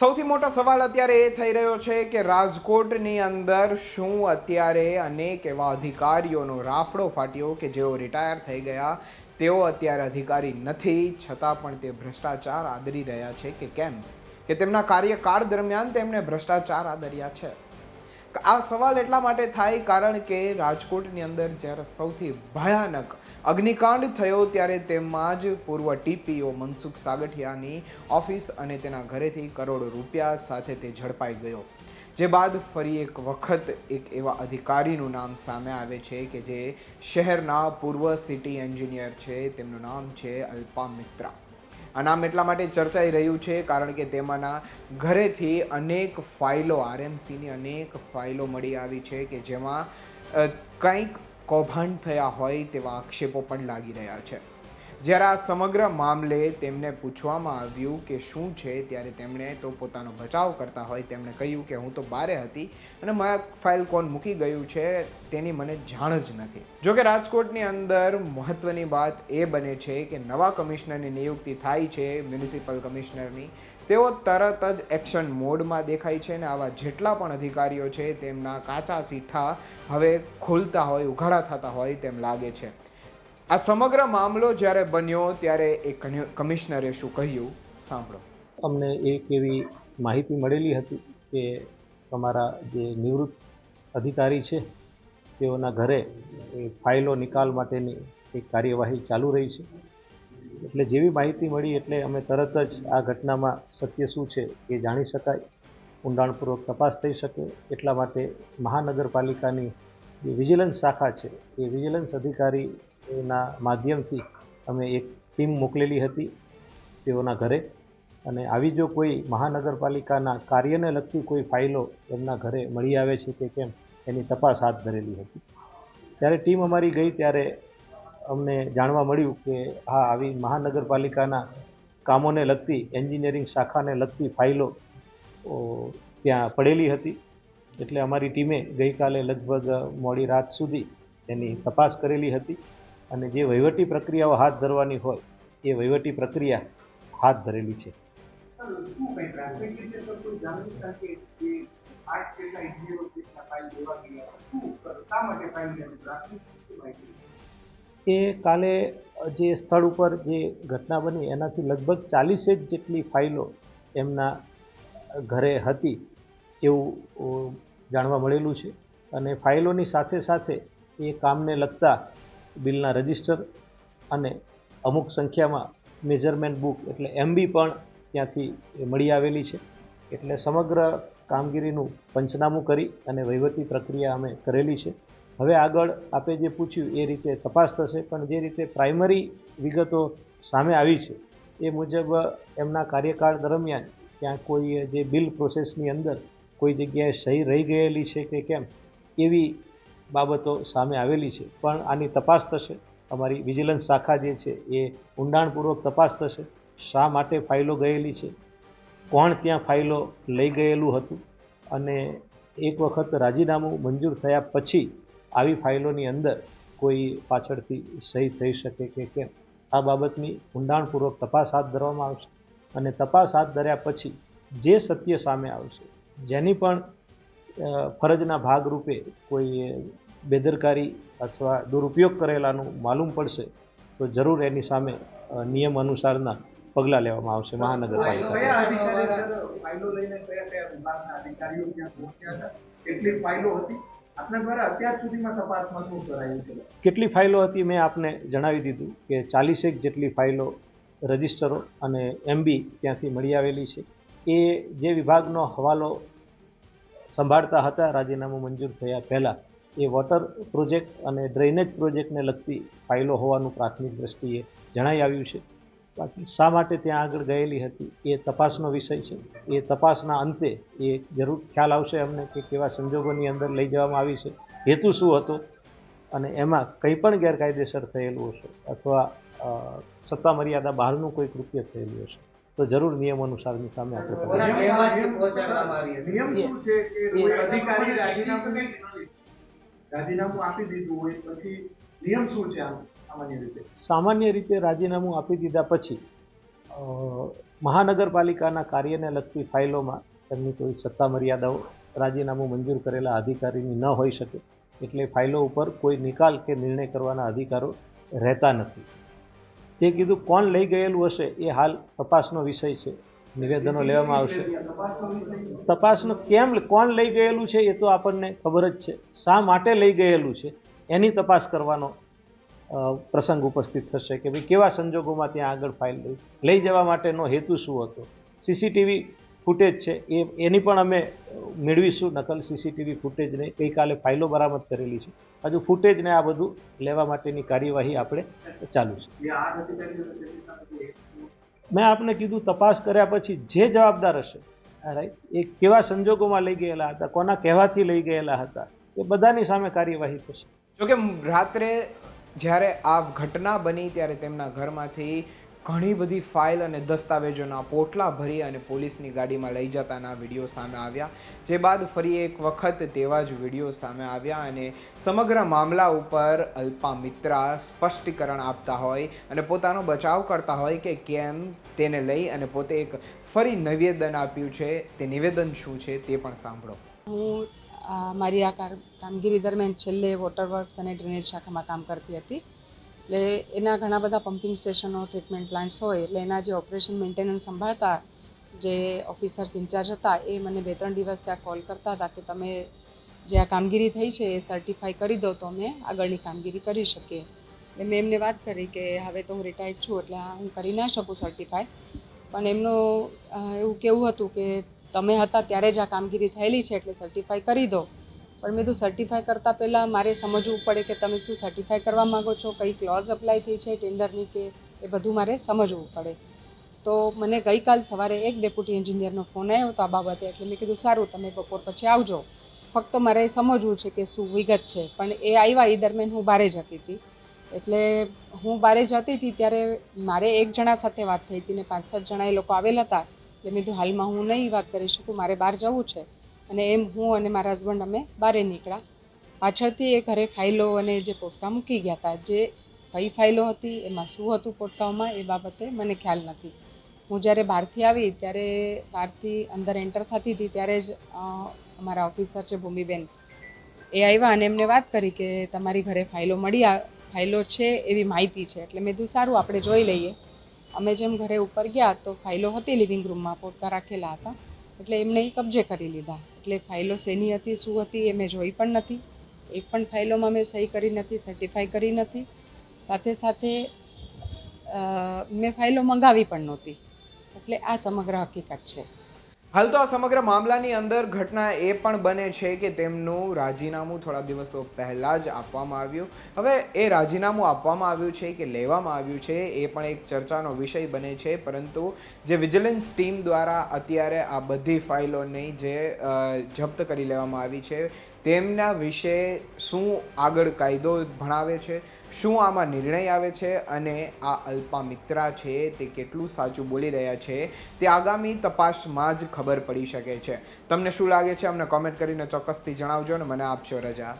સૌથી મોટો સવાલ અત્યારે એ થઈ રહ્યો છે કે રાજકોટની અંદર શું અત્યારે અનેક એવા અધિકારીઓનો રાફડો ફાટ્યો કે જેઓ રિટાયર થઈ ગયા, તેઓ અત્યારે અધિકારી નથી, છતાં પણ તે ભ્રષ્ટાચાર આદરી રહ્યા છે કે કેમ? કે તેમના કાર્યકાળ દરમિયાન તેમણે ભ્રષ્ટાચાર આદર્યા છે. આ સવાલ એટલા માટે થાય કારણ કે રાજકોટની અંદર જ્યારે સૌથી ભયાનક અગ્નિકાંડ થયો ત્યારે તેમાં જ પૂર્વ ટીપીઓ મનસુખ સાગઠિયાની ઓફિસ અને તેના ઘરેથી કરોડો રૂપિયા સાથે તે ઝડપાઈ ગયો. જે બાદ ફરી એક વખત એક એવા અધિકારીનું નામ સામે આવે છે કે જે શહેરના પૂર્વ સિટી એન્જિનિયર છે. તેમનું નામ છે અલ્પા મિત્રા. આ નામ એટલા માટે ચર્ચાઈ રહ્યું છે કારણ કે તેમાંના ઘરેથી અનેક ફાઇલો, આરએમસીની અનેક ફાઇલો મળી આવી છે કે જેમાં કંઈક કૌભાંડ થયા હોય તેવા આક્ષેપો પણ લાગી રહ્યા છે. જ્યારે આ સમગ્ર મામલે તેમને પૂછવામાં આવ્યું કે શું છે, ત્યારે તેમણે તો પોતાનો બચાવ કરતા હોય તેમણે કહ્યું કે હું તો બારે હતી અને મારા ફાઇલ કોણ મૂકી ગયું છે તેની મને જાણ જ નથી. જોકે રાજકોટની અંદર મહત્વની વાત એ બને છે કે નવા કમિશનરની નિયુક્તિ થાય છે, મ્યુનિસિપલ કમિશનરની. તેઓ તરત જ એક્શન મોડમાં દેખાય છે અને આવા જેટલા પણ અધિકારીઓ છે તેમના કાચા ચીઠા હવે ખુલતા હોય, ઉઘાડા થતા હોય તેમ લાગે છે. આ સમગ્ર મામલો જ્યારે બન્યો ત્યારે એ કમિશનરે શું કહ્યું? સાંભળો. અમને એક એવી માહિતી મળેલી હતી કે તમારા જે નિવૃત્ત અધિકારી છે, તેઓના ઘરે ફાઇલો નિકાલ માટેની એક કાર્યવાહી ચાલુ રહી છે. એટલે જેવી માહિતી મળી એટલે અમે તરત જ આ ઘટનામાં સત્ય શું છે એ જાણી શકાય, ઊંડાણપૂર્વક તપાસ થઈ શકે. એટલા માટે મહાનગરપાલિકાની જે વિજિલન્સ શાખા છે, એ વિજિલન્સ અધિકારીના માધ્યમથી અમે એક ટીમ મોકલેલી હતી તેઓના ઘરે. અને આવી જો કોઈ મહાનગરપાલિકાના કાર્યને લગતી કોઈ ફાઇલો એમના ઘરે મળી આવે છે કે કેમ, એની તપાસ હાથ ધરેલી હતી. ત્યારે ટીમ અમારી ગઈ ત્યારે અમને જાણવા મળ્યું કે હા, આવી મહાનગરપાલિકાના કામોને લગતી, એન્જિનિયરિંગ શાખાને લગતી ફાઇલો ત્યાં પડેલી હતી. એટલે અમારી ટીમે ગઈકાલે લગભગ મોડી રાત સુધી એની તપાસ કરેલી હતી. અને જે વહીવટી પ્રક્રિયાઓ હાથ ધરવાની હોય, એ વહીવટી પ્રક્રિયા હાથ ધરેલી છે. એ કાલે જે સ્થળ ઉપર જે ઘટના બની, એનાથી લગભગ ચાલીસેક જેટલી ફાઇલો એમના ઘરે હતી એવું જાણવા મળેલું છે. અને ફાઇલોની સાથે સાથે એ કામને લગતા બિલના રજિસ્ટર અને અમુક સંખ્યામાં મેઝરમેન્ટ બુક એટલે એમબી પણ ત્યાંથી મળી આવેલી છે. એટલે સમગ્ર કામગીરીનું પંચનામું કરી અને વહીવટી પ્રક્રિયા અમે કરેલી છે. હવે આગળ આપે જે પૂછ્યું એ રીતે તપાસ થશે, પણ જે રીતે પ્રાઇમરી વિગતો સામે આવી છે, એ મુજબ એમના કાર્યકાળ દરમિયાન ત્યાં કોઈ જે બિલ પ્રોસેસની અંદર કોઈ જગ્યાએ સહી રહી ગયેલી છે કે કેમ, એવી બાબતો સામે આવેલી છે. પણ આની તપાસ થશે. અમારી વિજિલન્સ શાખા જે છે એ ઊંડાણપૂર્વક તપાસ થશે. શા માટે ફાઇલો ગયેલી છે? કોણ ત્યાં ફાઇલો લઈ ગયેલું હતું? અને એક વખત રાજીનામું મંજૂર થયા પછી આવી ફાઇલોની અંદર કોઈ પાછળથી સહી થઈ શકે કે કેમ? આ બાબતની ઊંડાણપૂર્વક તપાસ હાથ ધરવામાં આવશે. અને તપાસ હાથ ધર્યા પછી જે સત્ય સામે આવશે, જેની પણ ફરજના ભાગરૂપે કોઈ બેદરકારી અથવા દુરુપયોગ કરેલાનું માલુમ પડશે તો જરૂર એની સામે નિયમ અનુસારના પગલાં લેવામાં આવશે મહાનગરપાલિકા કેટલી ફાઇલો હતી મેં આપને જણાવી દીધું કે ચાલીસેક જેટલી ફાઇલો રજિસ્ટરો અને એમબી ત્યાંથી મળી આવેલી છે. એ જે વિભાગનો હવાલો સંભાળતા હતા, રાજીનામું મંજૂર થયા પહેલાં. એ વોટર પ્રોજેક્ટ અને ડ્રેનેજ પ્રોજેક્ટને લગતી ફાઇલો હોવાનું પ્રાથમિક દ્રષ્ટિએ જણાઈ આવ્યું છે. બાકી શા માટે ત્યાં આગળ ગયેલી હતી એ તપાસનો વિષય છે. એ તપાસના અંતે એ જરૂર ખ્યાલ આવશે અમને કે કેવા સંજોગોની અંદર લઈ જવામાં આવી છે. હેતુ શું હતો? અને એમાં કંઈ પણ ગેરકાયદેસર થયેલું હશે અથવા સત્તા મર્યાદા બહારનું કોઈ કૃત્ય થયેલું હશે? તો જરૂર નિયમ અનુસારની સામે આપણે પગલાં નિયમ શું છે કે કોઈ અધિકારી રાજીનામું રાજીનામું આપી દીધું હોય. પછી નિયમ શું છે સામાન્ય રીતે? સામાન્ય રીતે રાજીનામું આપી દીધા પછી મહાનગરપાલિકાના કાર્યને લગતી ફાઇલોમાં તેમની કોઈ સત્તા મર્યાદાઓ રાજીનામું મંજૂર કરેલા અધિકારીની ન હોઈ શકે એટલે ફાઇલો ઉપર કોઈ નિકાલ કે નિર્ણય કરવાના અધિકારો રહેતા નથી. તે કીધું કોણ લઈ ગયેલું હશે એ હાલ તપાસનો વિષય છે. નિવેદનો લેવામાં આવશે. તપાસનો કેમ કોણ લઈ ગયેલું છે એ તો આપણને ખબર જ છે. શા માટે લઈ ગયેલું છે એની તપાસ કરવાનો પ્રસંગ ઉપસ્થિત થશે કે ભાઈ કેવા સંજોગોમાં ત્યાં આગળ ફાઇલ લઈ લઈ જવા માટેનો હેતુ શું હતો? સીસીટીવી ફૂટેજ છે એ, એની પણ અમે મેળવીશું, નકલ, સીસીટીવી ફૂટેજને ગઈકાલે ફાઇલો બરામદ કરેલી છે. હજુ ફૂટેજને આ બધું લેવા માટેની કાર્યવાહી આપણે ચાલુ છે. મેં આપને કીધું, તપાસ કર્યા પછી જે જવાબદાર હશે રાઈટ એ કેવા સંજોગોમાં લઈ ગયેલા હતા, કોના કહેવાથી લઈ ગયેલા હતા, એ બધાની સામે કાર્યવાહી થશે. જોકે રાત્રે જ્યારે આ ઘટના બની, ત્યારે તેમના ઘરમાંથી ઘણી બધી ફાઇલ અને દસ્તાવેજોના પોટલા ભરી અને પોલીસની ગાડીમાં લઈ જતાના વીડિયો સામે આવ્યા. જે બાદ ફરી એક વખત તેવા જ વીડિયો સામે આવ્યા અને સમગ્ર મામલા ઉપર અલ્પા મિત્રા સ્પષ્ટીકરણ આપતા હોય અને પોતાનો બચાવ કરતા હોય કે કેમ તેને લઈ અને પોતે એક ફરી નિવેદન આપ્યું છે. તે નિવેદન શું છે તે પણ સાંભળો. હું મારી આ કામગીરી દરમિયાન છેલ્લે વોટર વર્ક્સ અને ડ્રેનેજ શાખામાં કામ કરતી હતી. એટલે એના ઘણા બધા પમ્પિંગ સ્ટેશનો ટ્રીટમેન્ટ પ્લાન્ટ્સ હોય, એટલે એના જે ઓપરેશન મેન્ટેનન્સ સંભાળતા, જે ઓફિસર્સ ઇન્ચાર્જ હતા, એ મને બે ત્રણ દિવસ ત્યાં કોલ કરતા હતા કે તમે જે આ કામગીરી થઈ છે એ સર્ટિફાઈ કરી દો તો અમે આગળની કામગીરી કરી શકીએ. એટલે મેં એમને વાત કરી કે હવે તો હું રિટાયર્ડ છું, એટલે હું કરી ના શકું સર્ટિફાઈ પણ એમનું એવું કેવું હતું કે તમે હતા ત્યારે જ આ કામગીરી થયેલી છે, એટલે સર્ટિફાઈ કરી દો. પણ મેં તો સર્ટિફાય કરતાં પહેલાં મારે સમજવું પડે કે તમે શું સર્ટિફાઈ કરવા માગો છો, કઈ ક્લોઝ અપ્લાય થઈ છે ટેન્ડરની કે એ બધું મારે સમજવું પડે. તો મને ગઈકાલ સવારે એક ડેપ્યુટી એન્જિનિયરનો ફોન આવ્યો હતો આ બાબતે, એટલે મેં કીધું, સારું, તમે બપોર પછી આવજો. ફક્ત મારે સમજવું છે કે શું વિગત છે, પણ એ આવ્યા એ દરમિયાન હું બારે જતી હતી. એટલે હું બારે જતી હતી ત્યારે મારે એક જણા સાથે વાત થઈ હતી ને પાંચ સાત જણા એ લોકો આવેલા હતા. એટલે મેં કીધું, હાલમાં હું નહીં વાત કરી શકું, મારે બહાર જવું છે. અને એમ હું અને મારા હસબન્ડ અમે બહારે નીકળ્યા. પાછળથી એ ઘરે ફાઇલો અને જે પોટકા મૂકી ગયા હતા, જે કઈ ફાઇલો હતી, એમાં શું હતું પોટકાઓમાં, એ બાબતે મને ખ્યાલ નથી. હું જ્યારે બહારથી આવી, ત્યારે બહારથી અંદર એન્ટર થતી હતી, ત્યારે જ અમારા ઓફિસર છે ભૂમિબેન, એ આવ્યા અને એમને વાત કરી કે તમારી ઘરે ફાઇલો મળી ફાઇલો છે એવી માહિતી છે. એટલે મેં કીધું, સારું, આપણે જોઈ લઈએ. અમે જેમ ઘરે ઉપર ગયા, તો ફાઇલો હતી લિવિંગ રૂમમાં પોતા રાખેલા હતા. એટલે એમને એ કબજે કરી લીધા. એટલે ફાઇલો શેની હતી, શું હતી, એ મેં જોઈ પણ નથી. એક પણ ફાઇલોમાં મેં સહી કરી નથી સર્ટિફાઈ કરી નથી. સાથે સાથે મેં ફાઇલો મંગાવી પણ નહોતી. એટલે આ સમગ્ર હકીકત છે. હાલ તો આ સમગ્ર મામલાની અંદર ઘટના એ પણ બને છે કે તેમનું રાજીનામું થોડા દિવસો પહેલાં જ આપવામાં આવ્યું. હવે એ રાજીનામું આપવામાં આવ્યું છે કે લેવામાં આવ્યું છે એ પણ એક ચર્ચાનો વિષય બને છે, પરંતુ જે વિજિલન્સ ટીમ દ્વારા અત્યારે આ બધી ફાઇલોની જે જપ્ત કરી લેવામાં આવી છે, તેમના વિશે શું આગળ કાયદો ભણાવે છે શું આમાં નિર્ણય આવે છે અને આ અલ્પા મિત્રા છે તે કેટલું સાચું બોલી રહ્યા છે તે આગામી તપાસમાં જ ખબર પડી શકે છે. તમને શું લાગે છે? અમને કોમેન્ટ કરીને ચોક્કસથી જણાવજો અને મને આપશો રજા.